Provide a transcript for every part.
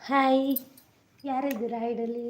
Hi ಯಾರಿದ್ದೀರಾ ಹೈಡಲ್ಲಿ?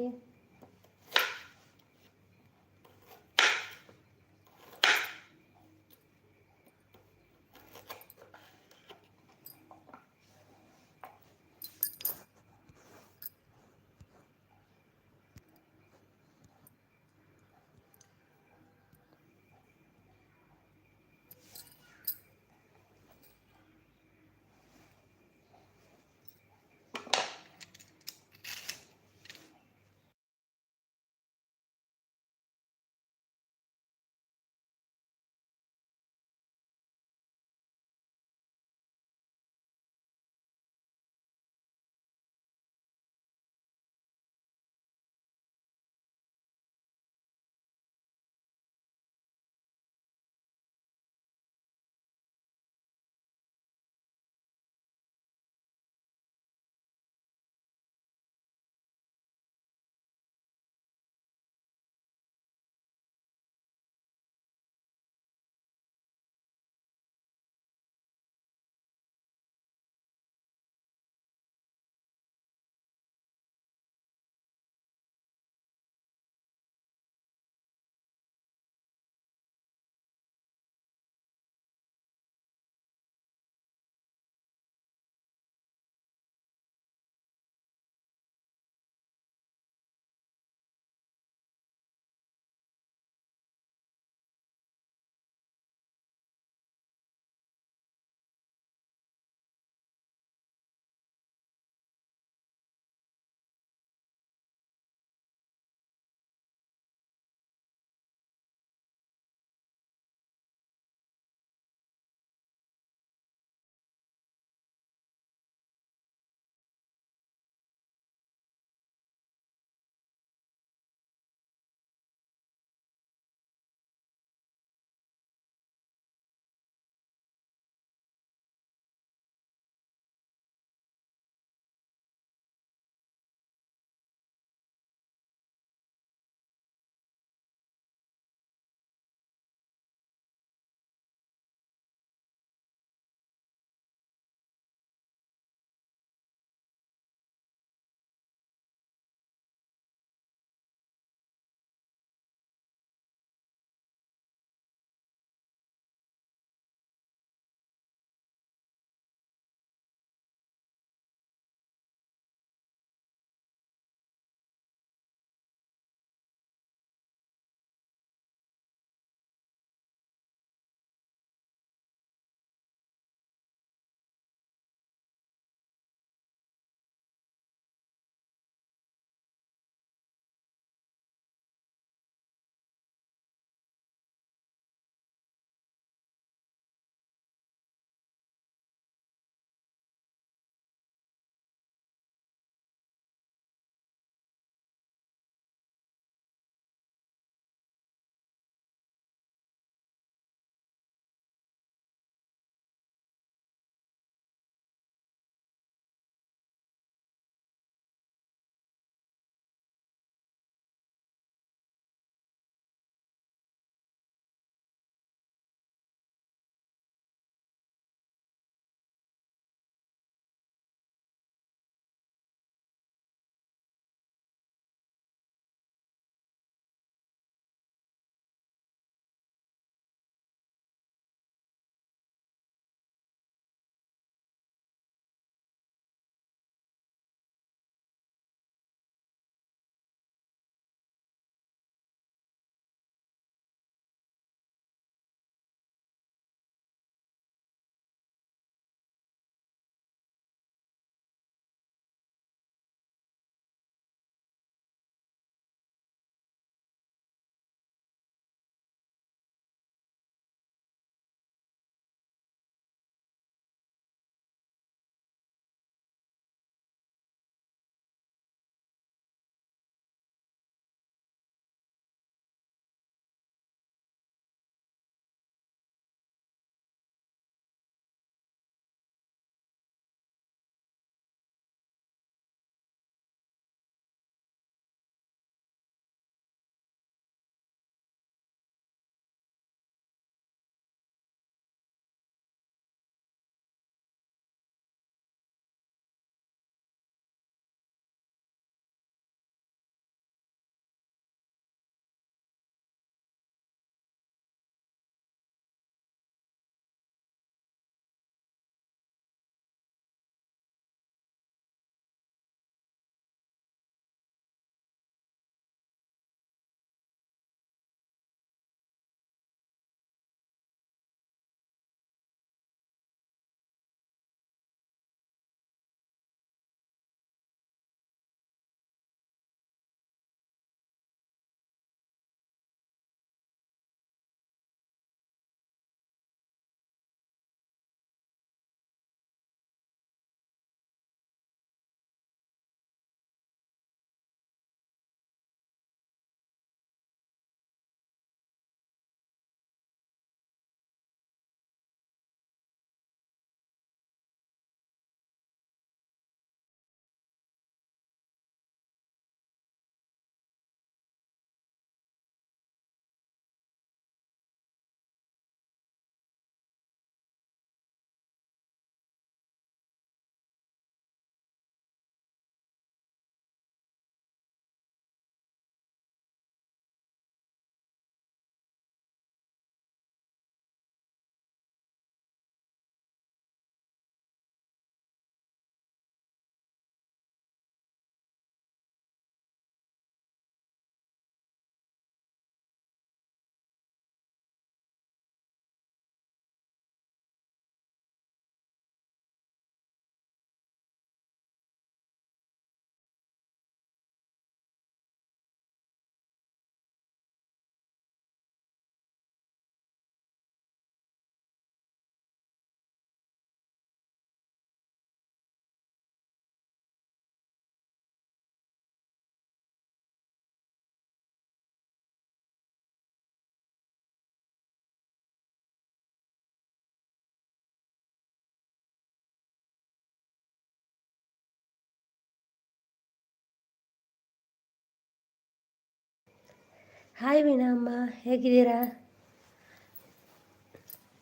Hi Veenamma ಹೇಗಿದ್ದೀರಾ?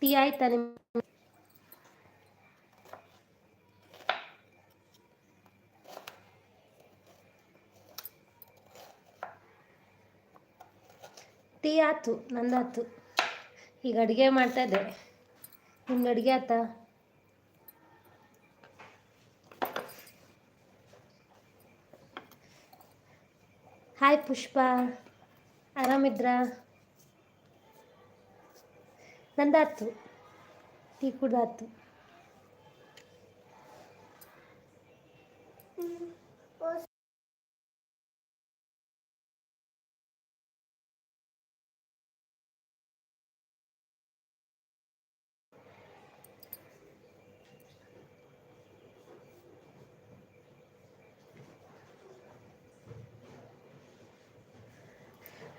ಟೀ ಆಯ್ತಾ ನಿಮ್ಮ ಟೀ ಆಯ್ತು ನಂದಾತು ಈಗ ಅಡುಗೆ ಮಾಡ್ತಾ ಇದ್ದೆ. ನಿಮ್ಗೆ ಅಡುಗೆ ಆಯ್ತಾ? ಹಾಯ್ ಪುಷ್ಪ. ಆರಾಮಿದ್ರಾ ನಂದಾತು. ಟೀ ಕುಡ್ದಾಯ್ತು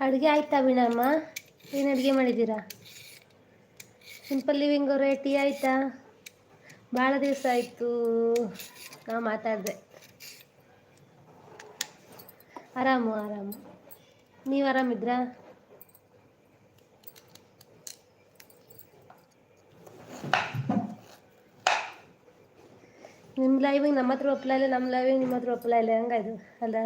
ಅಡುಗೆ ಆಯ್ತಾ ವೀಣಮ್ಮ? ಏನು ಅಡುಗೆ ಮಾಡಿದ್ದೀರಾ? ಸಿಂಪಲ್ ಲಿವಿಂಗ್ ಅವರೇ ಟೀ ಆಯಿತಾ? ಭಾಳ ದಿವಸ ಆಯಿತು. ನಾವು ಮಾತಾಡಿದೆ. ಆರಾಮು ಆರಾಮು. ನೀವು ಆರಾಮಿದ್ರಾ? ನಿಮ್ಮ ಲೈವಿಂಗ್ ನಮ್ಮ ಹತ್ರ ಒಪ್ಪಲ ಇಲ್ಲ ನಮ್ಮ ಲೈವಿಗೆ ನಿಮ್ಮ ಹತ್ರ ಒಪ್ಪಲ ಇಲ್ಲ ಹಂಗಾಯ್ತು ಅಲ್ಲ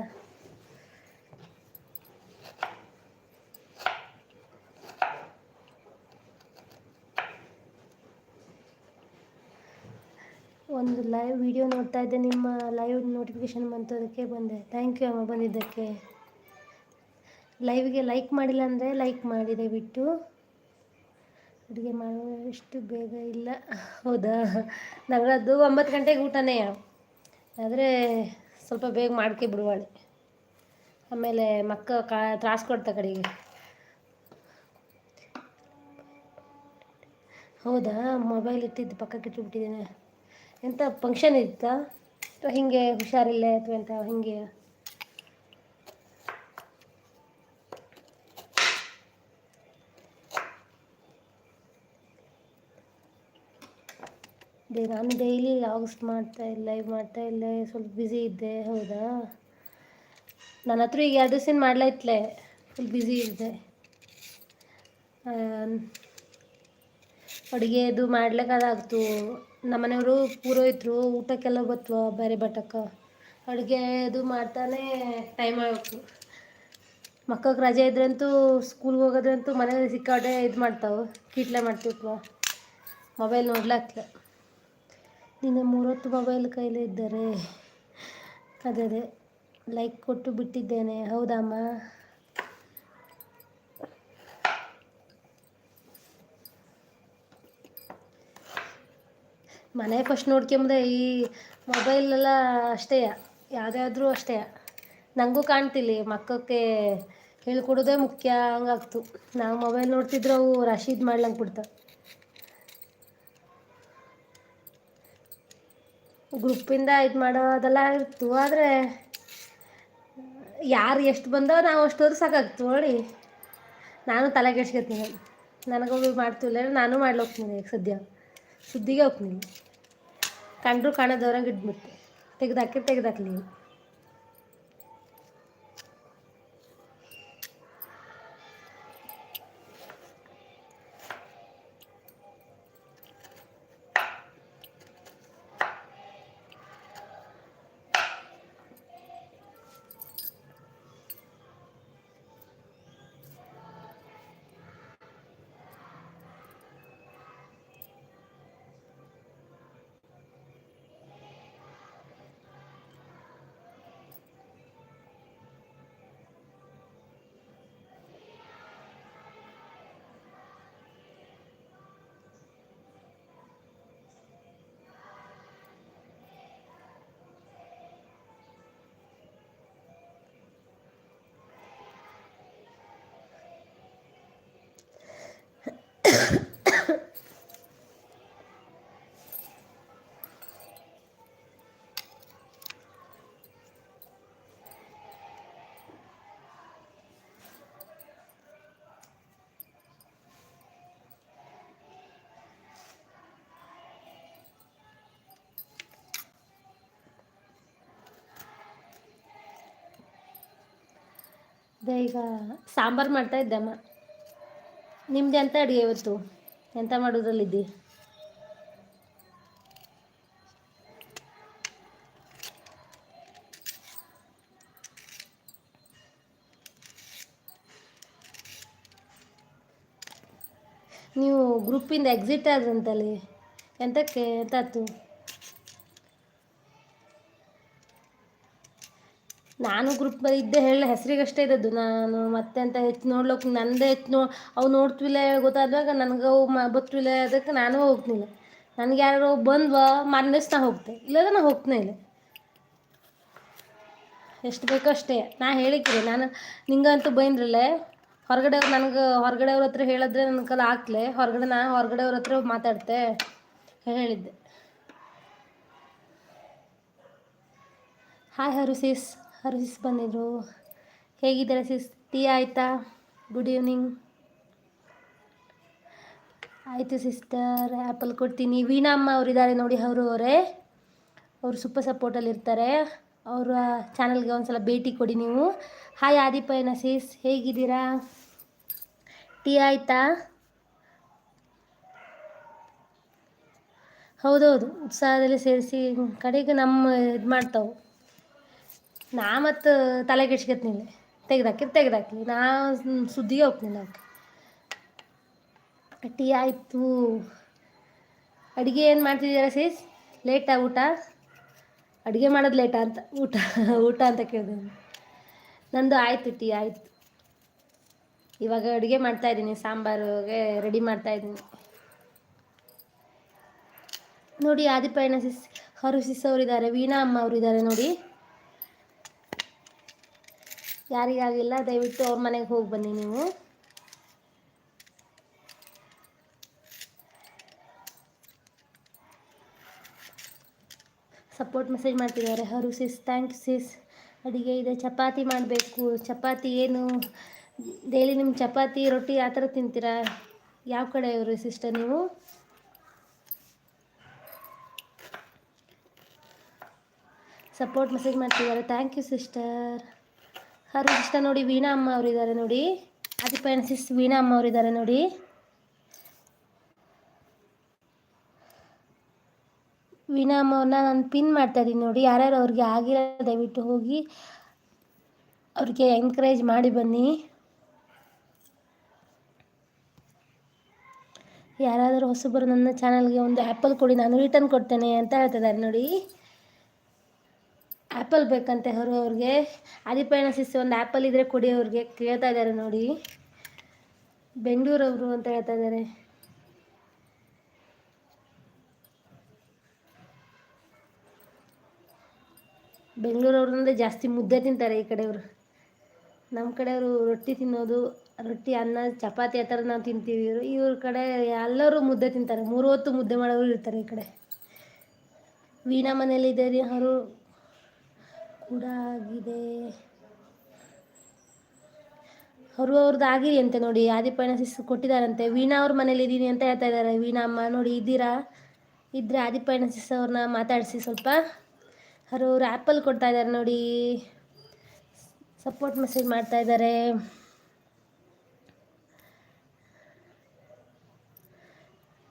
ಒಂದು ಲೈವ್ ವಿಡಿಯೋ ನೋಡ್ತಾ ಇದ್ದೆ. ನಿಮ್ಮ ಲೈವ್ ನೋಟಿಫಿಕೇಶನ್ ಬಂತು ಅದಕ್ಕೆ ಬಂದೆ. ಥ್ಯಾಂಕ್ ಯು ಅಮ್ಮ ಬಂದಿದ್ದಕ್ಕೆ. ಲೈವ್ಗೆ ಲೈಕ್ ಮಾಡಿಲ್ಲ ಅಂದರೆ ಲೈಕ್ ಮಾಡಿ ದಯವಿಟ್ಟು ಅಡುಗೆ ಮಾಡುವಷ್ಟು ಬೇಗ ಇಲ್ಲ. ಹೌದಾ? ನಂಗದು ಒಂಬತ್ತು ಗಂಟೆಗೆ ಊಟನೇ. ಆದರೆ ಸ್ವಲ್ಪ ಬೇಗ ಮಾಡ್ಕೆ ಬಿಡುವಾಳೆ. ಆಮೇಲೆ ಮಕ್ಕ ಕಾ ತ್ರಾಸು ಕೊಡ್ತಾ ಕಡೆಗೆ. ಹೌದಾ? ಮೊಬೈಲ್ ಇಟ್ಟಿದ್ದು ಪಕ್ಕಕ್ಕೆ ಇಟ್ಟುಬಿಟ್ಟಿದ್ದೇನೆ ಎಂಥ ಫಂಕ್ಷನ್ ಇತ್ತಾ? ಅಥವಾ ಹೀಗೆ ಹುಷಾರಿಲ್ಲ ಅಥವಾ ಎಂತ ಹೀಗೆ? ಅದೇ ನಾನು ಡೈಲಿ ಲಾಗ್ಸ್ ಮಾಡ್ತಾ ಇಲ್ಲ ಲೈವ್ ಮಾಡ್ತಾ ಇಲ್ಲ, ಸ್ವಲ್ಪ ಬ್ಯುಸಿ ಇದ್ದೆ, ಹೌದಾ? ನನ್ನ ಹತ್ರ ಈಗ ಎರಡು ದಿವಸ ಮಾಡ್ಲೈತ್ಲೆ ಫುಲ್ ಬ್ಯುಸಿ ಇದ್ದೆ. ಅಡುಗೆ ಇದು ಮಾಡ್ಲಿಕ್ಕಾದಾಗ್ತು ನಮ್ಮನೆಯವರು ಪೂರೋಹಿತರು, ಊಟಕ್ಕೆಲ್ಲ ಬತ್ವ ಬೇರೆ ಬಟ್ಟಕ್ಕ. ಅಡುಗೆ ಇದು ಮಾಡ್ತಾನೆ ಟೈಮ್ ಆಗಬೇಕು ಮಕ್ಕಳಿಗೆ ರಜೆ ಇದ್ರಂತೂ ಸ್ಕೂಲ್ಗೆ ಹೋಗೋದ್ರಂತೂ ಮನೇಲಿ ಸಿಕ್ಕಾಡೆ ಇದು ಮಾಡ್ತಾವೆ, ಕೀಟ್ಲೆ ಮಾಡ್ತಿರ್ತಾವ ಮೊಬೈಲ್ ನೋಡ್ಲಾಕ್ಲೆ. ನಿನ್ನೆ ಮೂರೊತ್ತು ಮೊಬೈಲ್ ಕೈಲಿ ಇದ್ದಾರೆ. ಅದೇ ಅದೇ ಲೈಕ್ ಕೊಟ್ಟು ಬಿಟ್ಟಿದ್ದೇನೆ ಹೌದಮ್ಮ ಮನೆ ಫಸ್ಟ್ ನೋಡ್ಕೊಂಬುದೆ ಈ ಮೊಬೈಲೆಲ್ಲ ಅಷ್ಟೇ ಯಾವುದಾದ್ರೂ ಅಷ್ಟೇ. ನನಗೂ ಕಾಣ್ತಿಲ್ಲ ಮಕ್ಕಕ್ಕೆ ಹೇಳ್ಕೊಡೋದೇ ಮುಖ್ಯ ಹಂಗಾಗ್ತು. ನಾವು ಮೊಬೈಲ್ ನೋಡ್ತಿದ್ರು ಅವು ರಶೀದ್ ಮಾಡ್ಲಂಗೆ ಬಿಡ್ತಾವೆ ಗ್ರೂಪಿಂದ ಇದು ಮಾಡೋದೆಲ್ಲ ಇತ್ತು, ಆದರೆ ಯಾರು ಎಷ್ಟು ಬಂದೋ ನಾವು ಅಷ್ಟೋದ್ರೆ ಸಾಕಾಗ್ತು ನೋಡಿ. ನಾನು ತಲೆ ಕೆಡ್ಸ್ಕೊತೀನಿ ನನಗೂ ಮಾಡ್ತಿಲ್ಲ, ನಾನು ಮಾಡ್ಲೋಗ್ತೀನಿ ಈಗ ಸದ್ಯ. ಸುದ್ದಿಗೆ ಹೋಗ್ತೀನಿ ಕಂಡ್ರು ಕಾಣೋದವ್ರಂಗೆ ಇದ್ಬಿಟ್ಟು ತೆಗ್ದಾಕಿ ತೆಗ್ದಾಕ್ಲಿ ಅದೇ ಈಗ ಸಾಂಬಾರು ಮಾಡ್ತಾ ಇದ್ದಮ್ಮ ನಿಮ್ದು ಎಂತ ಅಡುಗೆ ಇವತ್ತು? ಎಂತ ಮಾಡೋದ್ರಲ್ಲಿದ್ದಿ? ನೀವು ಗ್ರೂಪಿಂದ ಎಕ್ಸಿಟ್ ಆದ್ರಂತಲ್ಲಿ, ಎಂತಕ್ಕೆ, ಎಂತಾಯ್ತು? ನಾನು ಗ್ರೂಪ್ ಇದ್ದೆ ಹೇಳ ಹೆಸರಿಗಷ್ಟೇ ಇದ್ದದ್ದು. ನಾನು ಮತ್ತೆ ಅಂತ ಹೆಚ್ಚು ನೋಡ್ಲಿಕ್ಕೆ ನಂದೇ ಹೆಚ್ಚು ನೋ ಅವು ನೋಡ್ತಿಲ್ಲ ಗೊತ್ತಾದಾಗ ನನಗೆ ಅವು ಮ ಬತ್ತವಿಲ್ಲ ಅದಕ್ಕೆ ನಾನು ಹೋಗ್ತಿಲ್ಲ ನನಗೆ ಯಾರು ಬಂದ್ವ ಮಾರನೇ ದಿವಸ ನಾ ಹೋಗ್ತೆ. ಇಲ್ಲದ ನಾ ಹೋಗ್ತನೇ ಇಲ್ಲ. ಎಷ್ಟು ಬೇಕೋ ಅಷ್ಟೇ. ನಾ ಹೇಳಿಕ್ರಿ ನಾನು ನಿಂಗಂತೂ ಬೈನ್ರಲ್ಲೇ ಹೊರಗಡೆ ಅವ್ರು ನನಗೆ ಹೊರಗಡೆ ಅವ್ರ ಹತ್ರ ಹೇಳಿದ್ರೆ ನನ್ನ ಕೈಲಿ ಹಾಕ್ಲೆ. ಹೊರಗಡೆ ನಾ ಹೊರಗಡೆ ಅವ್ರ ಹತ್ರ ಮಾತಾಡ್ತೆ ಹೇಳಿದ್ದೆ. ಹಾಯ್ ಹರು ಸಿಸ್ ಹರು ಬಂದಿದ್ರು. ಹೇಗಿದ್ದಾರೆ ಸಿಸ್ ಟೀ ಆಯಿತಾ? ಗುಡ್ ಈವ್ನಿಂಗ್ ಆಯಿತು ಸಿಸ್ಟರ್ ಆ್ಯಪಲ್ ಕೊಡ್ತೀನಿ. ವೀಣಾ ಅಮ್ಮ ಅವರಿದ್ದಾರೆ ನೋಡಿ, ಅವರು ಅವರೇ. ಅವರು ಸೂಪರ್ ಸಪೋರ್ಟಲ್ಲಿ ಇರ್ತಾರೆ. ಅವರ ಚಾನಲ್ಗೆ ಒಂದು ಸಲ ಭೇಟಿ ಕೊಡಿ ನೀವು. ಹಾಯ್ ಆದಿಪಯನ ಸಿಸ್ ಹೇಗಿದ್ದೀರಾ? ಟೀ ಆಯಿತಾ? ಹೌದೌದು ಉತ್ಸಾಹದಲ್ಲಿ ಸೇರಿಸಿ, ಕಡೆಗೆ ನಮ್ಮ ಇದು ಮಾಡ್ತಾವೆ. ನಾ ಮತ್ತು ತಲೆ ಕೆಡ್ಸ್ಕೊತ್ನಿಲ್ಲ ತೆಗ್ದಾಕಿ ತೆಗ್ದಾಕಿ. ನಾ ಸುದ್ದಿಗೆ ಹೋಗ್ತೀನಿ ಅವಕ್ಕೆ ಟೀ ಆಯಿತು. ಅಡುಗೆ ಏನು ಮಾಡ್ತಿದ್ದೀರಾ ಸೀಸ್ ಲೇಟಾ ಊಟ? ಅಡುಗೆ ಮಾಡೋದು ಲೇಟಾ ಅಂತ, ಊಟ ಊಟ ಅಂತ ಕೇಳಿದೆ ನಂದು ಆಯಿತು ಟೀ ಆಯಿತು. ಇವಾಗ ಅಡುಗೆ ಮಾಡ್ತಾಯಿದ್ದೀನಿ ಸಾಂಬಾರಿಗೆ ರೆಡಿ ಮಾಡ್ತಾಯಿದ್ದೀನಿ ನೋಡಿ ಆದಿಪಯಣ ಸಿಸ್, ಹರು ಸಿಸ್ ಅವರಿದ್ದಾರೆ, ವೀಣಾ ಅಮ್ಮ ಅವರಿದ್ದಾರೆ ನೋಡಿ. ಯಾರಿಗಾಗಿಲ್ಲ, ದಯವಿಟ್ಟು ಅವ್ರ ಮನೆಗೆ ಹೋಗಿ ಬನ್ನಿ ನೀವು. ಸಪೋರ್ಟ್ ಮೆಸೇಜ್ ಮಾಡ್ತಿದ್ದಾರೆ. ಹರು ಸಿಸ್ ಥ್ಯಾಂಕ್ ಯು ಸಿಸ್ ಅಡುಗೆ ಇದೆ. ಚಪಾತಿ ಮಾಡಬೇಕು. ಚಪಾತಿ ಏನು? ಡೈಲಿ ನಿಮ್ಮ ಚಪಾತಿ, ರೊಟ್ಟಿ ಆ ಥರ ತಿಂತೀರಾ? ಯಾವ ಕಡೆ ಇವರು ಸಿಸ್ಟರ್ ನೀವು? ಸಪೋರ್ಟ್ ಮೆಸೇಜ್ ಮಾಡ್ತಿದ್ದಾರೆ. ಥ್ಯಾಂಕ್ ಯು ಸಿಸ್ಟರ್ ಹರು ಇಷ್ಟ ನೋಡಿ ವೀಣಾ ಅಮ್ಮ ಅವರಿದ್ದಾರೆ ನೋಡಿ. ಅದಿ ಸಿಸ್ ವೀಣಾ ಅಮ್ಮ ಅವರಿದ್ದಾರೆ ನೋಡಿ. ವೀಣಾ ಅಮ್ಮ ಅವ್ರನ್ನ ನಾನು ಪಿನ್ ಮಾಡ್ತಾ ಇದ್ದೀನಿ ನೋಡಿ. ಯಾರ್ಯಾರು ಅವ್ರಿಗೆ ಆಗಿಲ್ಲ, ದಯವಿಟ್ಟು ಹೋಗಿ ಅವ್ರಿಗೆ ಎನ್ಕರೇಜ್ ಮಾಡಿ ಬನ್ನಿ. ಯಾರಾದರೂ ಹೊಸಬರು ನನ್ನ ಚಾನಲ್ಗೆ ಒಂದು ಆ್ಯಪಲ್ ಕೊಡಿ, ನಾನು ರಿಟರ್ನ್ ಕೊಡ್ತೇನೆ ಅಂತ ಹೇಳ್ತಿದ್ದಾರೆ ನೋಡಿ. ಆ್ಯಪಲ್ ಬೇಕಂತೆ ಅವರು ಅವ್ರಿಗೆ. ಆದಿಪಯಣ ಸಿಸ್ ಒಂದು ಆ್ಯಪಲ್ ಇದ್ದರೆ ಕೊಡಿ ಅವ್ರಿಗೆ. ಕೇಳ್ತಾ ಇದ್ದಾರೆ ನೋಡಿ. ಬೆಂಗಳೂರವರು ಅಂತ ಹೇಳ್ತಾ ಇದ್ದಾರೆ. ಬೆಂಗಳೂರವ್ರು ಅಂದರೆ ಜಾಸ್ತಿ ಮುದ್ದೆ ತಿಂತಾರೆ ಈ ಕಡೆಯವರು. ನಮ್ಮ ಕಡೆಯವರು ರೊಟ್ಟಿ ತಿನ್ನೋದು, ರೊಟ್ಟಿ, ಅನ್ನ, ಚಪಾತಿ ಆ ಥರ ನಾವು ತಿಂತೀವಿ ಇವರು. ಇವ್ರ ಕಡೆ ಎಲ್ಲರೂ ಮುದ್ದೆ ತಿಂತಾರೆ. ಮೂರು ಹೊತ್ತು ಮುದ್ದೆ ಮಾಡೋರು ಇರ್ತಾರೆ ಈ ಕಡೆ. ವೀಣಾ ಮನೇಲಿ ಇದ್ದಾರೆ? ಅವರು ಕೂಡ ಆಗಿದೆ. ಅವರು ಅವ್ರದ್ದು ಆಗಿರಿ ಅಂತೆ ನೋಡಿ, ಆದಿಪಯಣ ಸಿಸ್ ಕೊಟ್ಟಿದ್ದಾರಂತೆ. ವೀಣಾ ಅವ್ರ ಮನೇಲಿ ಇದ್ದೀನಿ ಅಂತ ಹೇಳ್ತಾ ಇದ್ದಾರೆ. ವೀಣಾ ಅಮ್ಮ ನೋಡಿ, ಇದ್ದೀರಾ? ಇದ್ರೆ ಆದಿಪಯಣ ಸಿಸ್ ಅವ್ರನ್ನ ಮಾತಾಡಿಸಿ ಸ್ವಲ್ಪ. ಅವರು ಅವ್ರು ಆ್ಯಪಲ್ ಕೊಡ್ತಾ ಇದ್ದಾರೆ ನೋಡಿ. ಸಪೋರ್ಟ್ ಮೆಸೇಜ್ ಮಾಡ್ತಾ ಇದ್ದಾರೆ.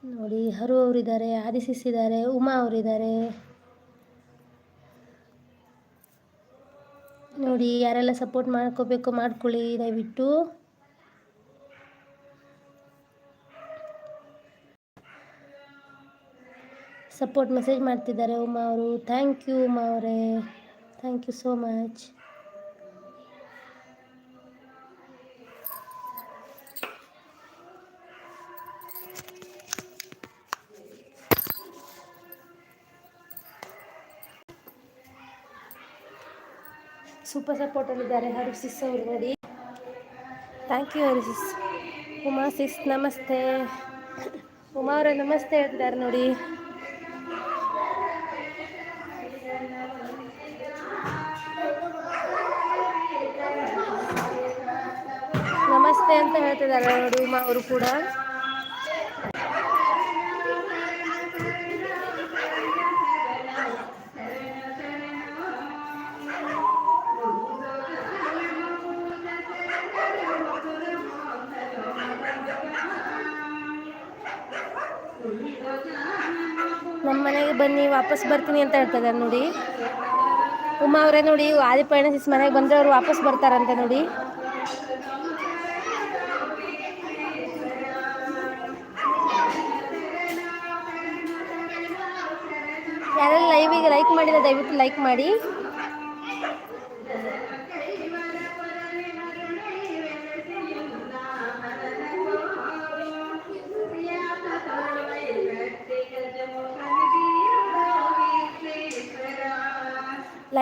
ನೋಡಿ ಹರು ಅವರಿದ್ದಾರೆ ಆದಿಸಿಸಿದ್ದಾರೆ ಉಮಾ ಅವರಿದ್ದಾರೆ. ನೋಡಿ, ಯಾರೆಲ್ಲ ಸಪೋರ್ಟ್ ಮಾಡ್ಕೋಬೇಕು ಮಾಡ್ಕೊಳ್ಳಿ, ದಯವಿಟ್ಟು. ಸಪೋರ್ಟ್ ಮೆಸೇಜ್ ಮಾಡ್ತಿದ್ದಾರೆ ಉಮಾ ಅವರು. ಥ್ಯಾಂಕ್ ಯು ಉಮಾ ಅವರೇ. Thank you so much super ಸಪೋರ್ಟಲ್ಲಿದ್ದಾರೆ Haru sis ಅವರು ನೋಡಿ. Thank you Haru sis. Uma sis, ನಮಸ್ತೆ. ಉಮಾ ಅವರ, ನಮಸ್ತೆ ಹೇಳ್ತಿದ್ದಾರೆ ನೋಡಿ. ನಮಸ್ತೆ ಅಂತ ಹೇಳ್ತಿದ್ದಾರೆ ನೋಡಿ ಉಮಾ ಅವರು ಕೂಡ. ಮನೆಗೆ ಬನ್ನಿ, ವಾಪಸ್ ಬರ್ತೀನಿ ಅಂತ ಹೇಳ್ತಿದ್ದಾರೆ ನೋಡಿ. ಉಮಾ ಅವರೇ ನೋಡಿ ಆದಿಪಯಣ ಸಿಸ್ ಮನೆಗೆ ಬಂದರೆ ಅವರು ವಾಪಸ್ ಬರ್ತಾರಂತೆ ನೋಡಿ. ಯಾರೆಲ್ಲ ಈಗ ಲೈಕ್ ಮಾಡಿದ್ರೆ ದಯವಿಟ್ಟು ಲೈಕ್ ಮಾಡಿ.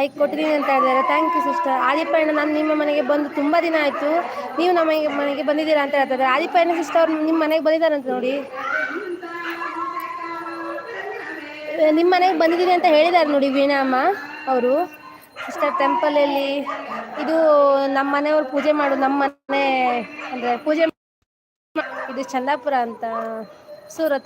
ಲೈಕ್ ಕೊಟ್ಟಿದ್ದೀನಿ ಅಂತ ಹೇಳಿದ್ದಾರೆ. ಥ್ಯಾಂಕ್ ಯು ಸಿಸ್ಟರ್ ಆದಿಪಯಣ ನಾನು ನಿಮ್ಮ ಮನೆಗೆ ಬಂದು ತುಂಬ ದಿನ ಆಯಿತು. ನೀವು ನಮ್ಮ ಮನೆಗೆ ಬಂದಿದ್ದೀರಾ ಅಂತ ಹೇಳ್ತಾರೆ. ಆದಿಪಯಣ ಸಿಸ್ಟರ್ ಅವ್ರು ನಿಮ್ಮ ಮನೆಗೆ ಬಂದಿದ್ದಾರಂತ ನೋಡಿ. ನಿಮ್ಮ ಮನೆಗೆ ಬಂದಿದ್ದೀನಿ ಅಂತ ಹೇಳಿದ್ದಾರೆ ನೋಡಿ ವೀಣಾಮ್ಮ ಅವರು. ಸಿಸ್ಟರ್ ಟೆಂಪಲಲ್ಲಿ ಇದು ನಮ್ಮ ಮನೆಯವ್ರು ಪೂಜೆ ಮಾಡು, ನಮ್ಮ ಮನೆ ಅಂದರೆ ಪೂಜೆ ಇದು ಚಂದಾಪುರ ಅಂತ ಸೂರ್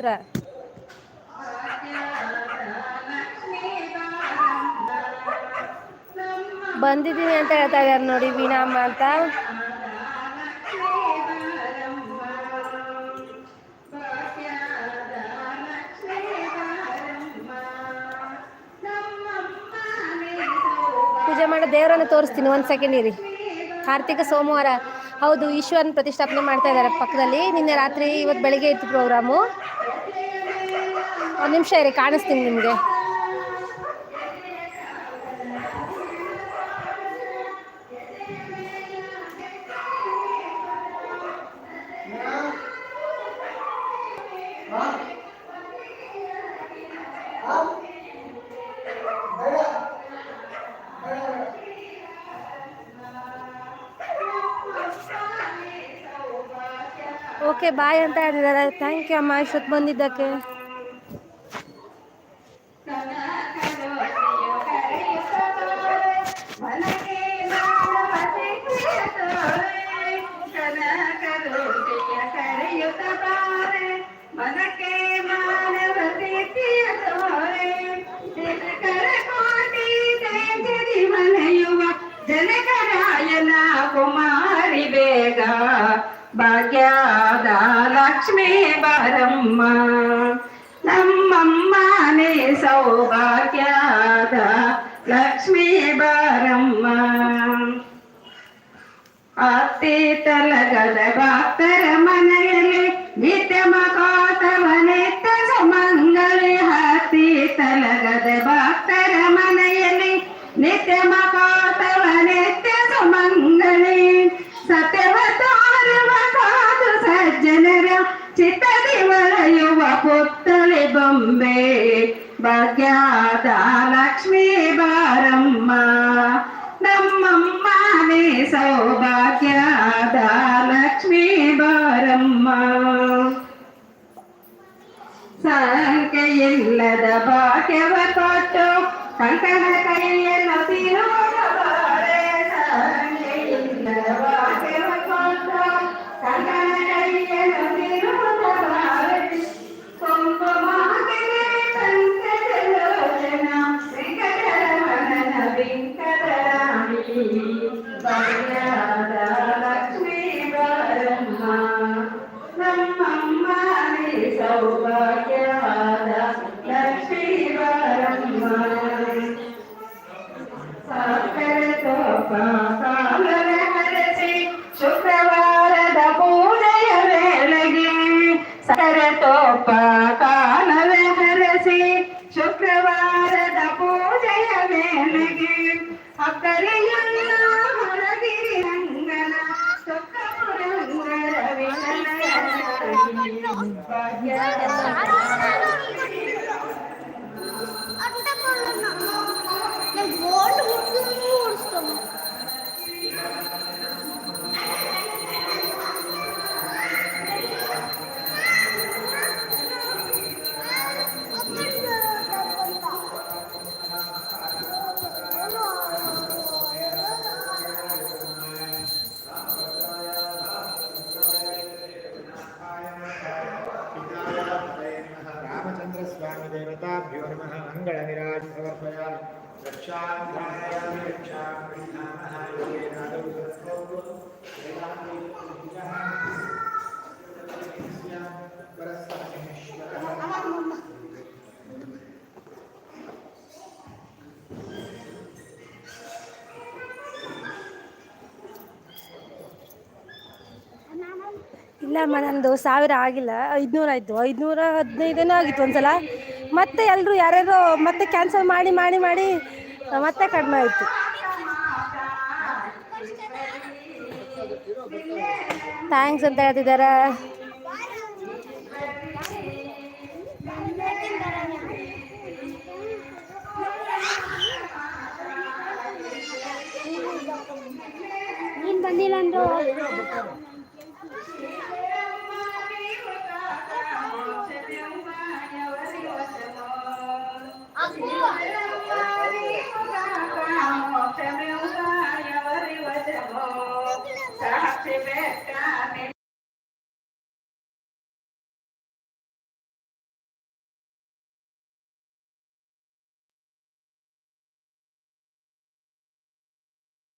ಬಂದಿದ್ದೀನಿ ಅಂತ ಹೇಳ್ತಾ ಇದ್ದಾರೆ ನೋಡಿ ವೀಣಾಮ್ಮ ಅಂತ. ಪೂಜೆ ಮಾಡೋ ದೇವರನ್ನು ತೋರಿಸ್ತೀನಿ. ಒಂದು ಸೆಕೆಂಡ್ ಇರಿ. ಕಾರ್ತಿಕ ಸೋಮವಾರ. ಹೌದು, ಈಶ್ವರನ ಪ್ರತಿಷ್ಠಾಪನೆ ಮಾಡ್ತಾ ಇದ್ದಾರೆ ಪಕ್ಕದಲ್ಲಿ. ನಿನ್ನೆ ರಾತ್ರಿ ಇವತ್ತು ಬೆಳಿಗ್ಗೆ ಇತ್ತು ಪ್ರೋಗ್ರಾಮು ಒಂದು ನಿಮಿಷ ಇರಿ, ಕಾಣಿಸ್ತೀನಿ ನಿಮಗೆ. ಓಕೆ ಬಾಯ್ ಅಂತ ಹೇಳಿದ್ದಾರೆ ಥ್ಯಾಂಕ್ ಯು ಅಮ್ಮ ಇಷ್ಟೊತ್ತು ಬಂದಿದ್ದಕ್ಕೆ Bye. ಇಲ್ಲಮ್ಮ ನಂದು ಸಾವಿರ ಆಗಿಲ್ಲ, ಐದ್ನೂರ ಆಯ್ತು. ಐದ್ನೂರ ಹದಿನೈದೇನೋ ಆಗಿತ್ತು ಒಂದ್ಸಲ. ಮತ್ತೆ ಎಲ್ರು ಯಾರ್ಯಾರು ಮತ್ತೆ ಕ್ಯಾನ್ಸಲ್ ಮಾಡಿ ಮಾಡಿ ಮಾಡಿ, ಮತ್ತೆ ಕಡಿಮೆ ಆಯ್ತು. ಥ್ಯಾಂಕ್ಸ್ ಅಂತ ಹೇಳ್ತಿದ್ದಾರೆ ನೀನು ಬಂದಿಲ್ಲ ಅಂದ್ರು ಸಾಕ್ಷಿ se pesca, amén.